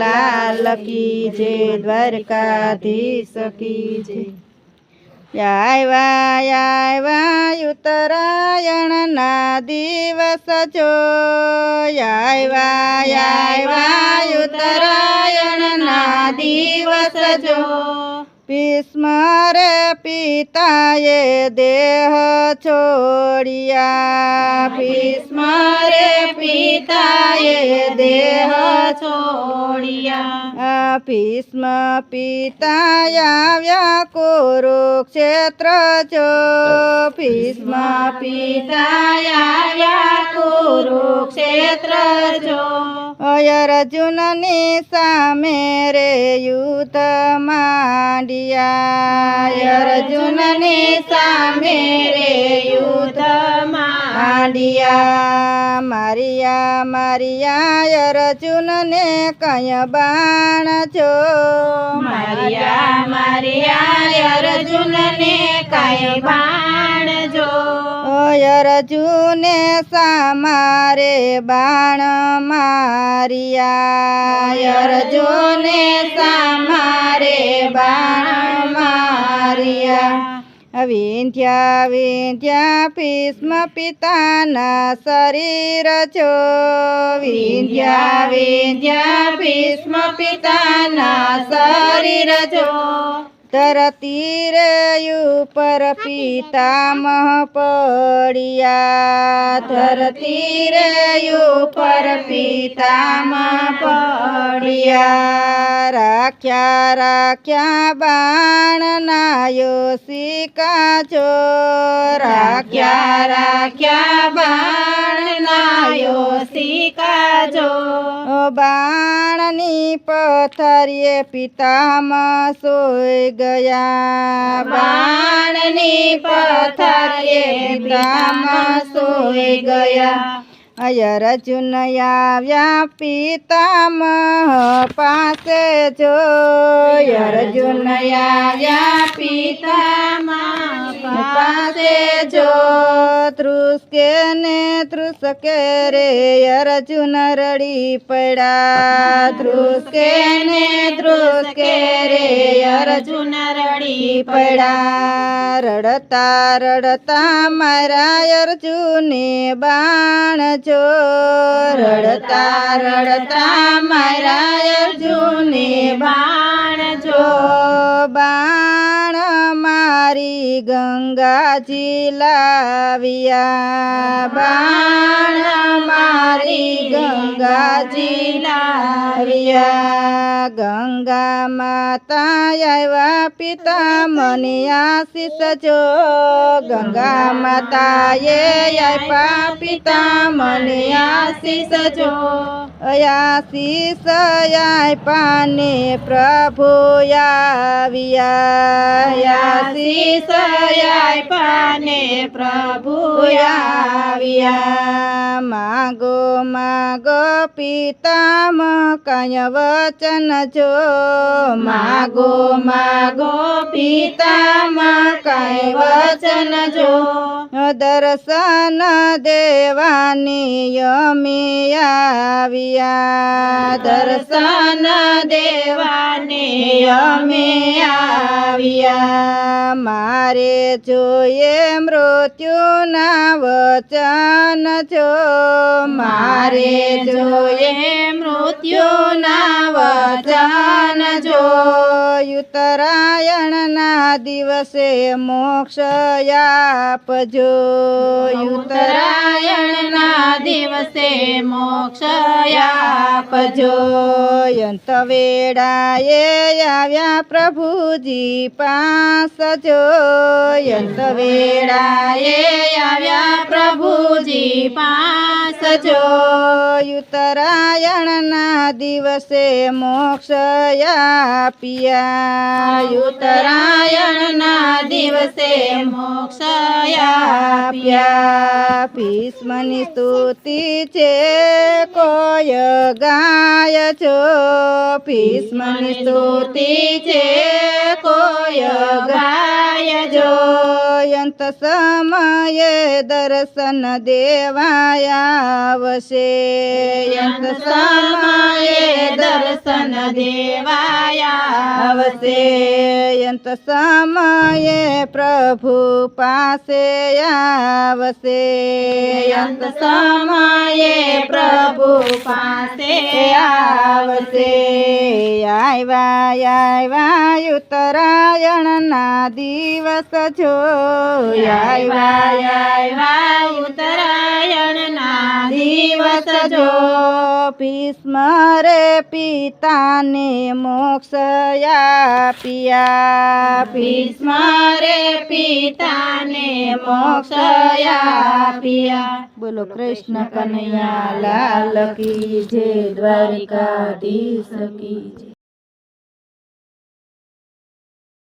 લાલ કી જે દ્વારકાધીશ કી જે. આવ્યા આવ્યા ઉત્તરાયણના દિવસ જો. આવ્યા આવ્યા ઉત્તરાયણના દિવસ જો. ભીષ્મ રે પિતાએ દેહ છોડિયા. ભીષ્મ રે પિતાએ દેહ છોડિયા. ભીષ્મ પિતા આવ્યા કુરુક્ષેત્ર છો ભીષ્મ પિતા આવ્યા કુરુક્ષેત્ર જો અર્જુનની સામે રે યુદ્ધ માંડિયા. અર્જુનની સામે રે યુદ્ધ માંડિયા. મારિયા મારિયા અર્જુનને કય બાણ છો મારિયા મારિયા અર્જુનને કય બાણ અર્જુને સામારે બાણ મારિયા. અર્જુને સામારે બાણ મારિયા. વિંધ્યા વિંધ્યા ભીષ્મ પિતાના શરીર છો. વિંધ્યા વિંધ્યા ભીષ્મ પિતાના શરીર જો ધરતી રે ઉપર પિતામહ પડ્યા. ધરતી રે ઉપર પિતામહ પડ્યા. રાખ્યા રાખ્યા બાણ નાયો સિકા જો રાખ્યા રાખ્યા બાણ નાયો સિકા જો બાણની પથરીએ પિતામાં સોઈ ગયા બાણની પથરીએ પિતામાં સોઈ ગયા અર્જુન આવ્યા પિતામહ પાસે જો અર્જુન આવ્યા પિતામહ પાસે જો તૃસ્કે ને તૃષકે રે, અર્જુન રડી પડ્યા. તૃસ્કે ને તૃસ્કે રે, અર્જુન રડી પડ્યા. રડતા રડતા મારા અર્જુને બાણ જો રડતા રડતા મારા અર્જુને બાણ જો બાણ મારી ગંગાજી લાવ્યા. બાણ મારી ગંગાજી લાવ્યા. ગંગા માતા આવ્યા પિતા મને આશીષ જો. ગંગા માતાએ આપ્યા પિતા મને આશીષ જો. આશીષ પાને પ્રભુ આવ્યા. પાને પ્રભુ માગો માગો પિતામ કય વચન જો. માગો માગો પિતામ કય વચન જો. દર્શન દેવાની અમે આવ્યા દર્શન દેવાને અમે આવ્યા. મારે જોઈએ મૃત્યુના વચન જો. મારે જોઈએ મૃત્યુના વચન જો. ઉત્તરાયણના દિવસે મોક્ષ આપજો. ઉત્તરાયણના દિવસે મોક્ષયાપજો અંત વેળાએ આવ્યા પ્રભુજી પાસજો. અંત વેળાએ આવ્યા પ્રભુજી પાસજો. યુતરાયણના દિવસે મોક્ષયાપિયા યુતરાયણના દિવસે મોક્ષ ભીષ્મની સ્તુતિ છે કોય ગાય છો? ભીષ્મની સ્તુતિ છે કોય ગાય જો અંત સમયે દર્શન દેવાયા અંત સમયે દર્શન આવશે. અંત સમયે પ્રભુ પાસે આવશે. અંત સમયે પ્રભુ પાસે આવશે. આવ્યા આવ્યા ઉત્તરાયણના દિવસ જો. આવ્યા આવ્યા ઉત્તરાયણના દિવસ જો. ભીષ્મ રે પિતાને મોક્ષ પિયા ભીષ્મ રે પિતાને મોક્ષ આપ્યા. બોલો કૃષ્ણ કનૈયા લાલ કી દ્વારિકા દ્વારિકાધીશ જય.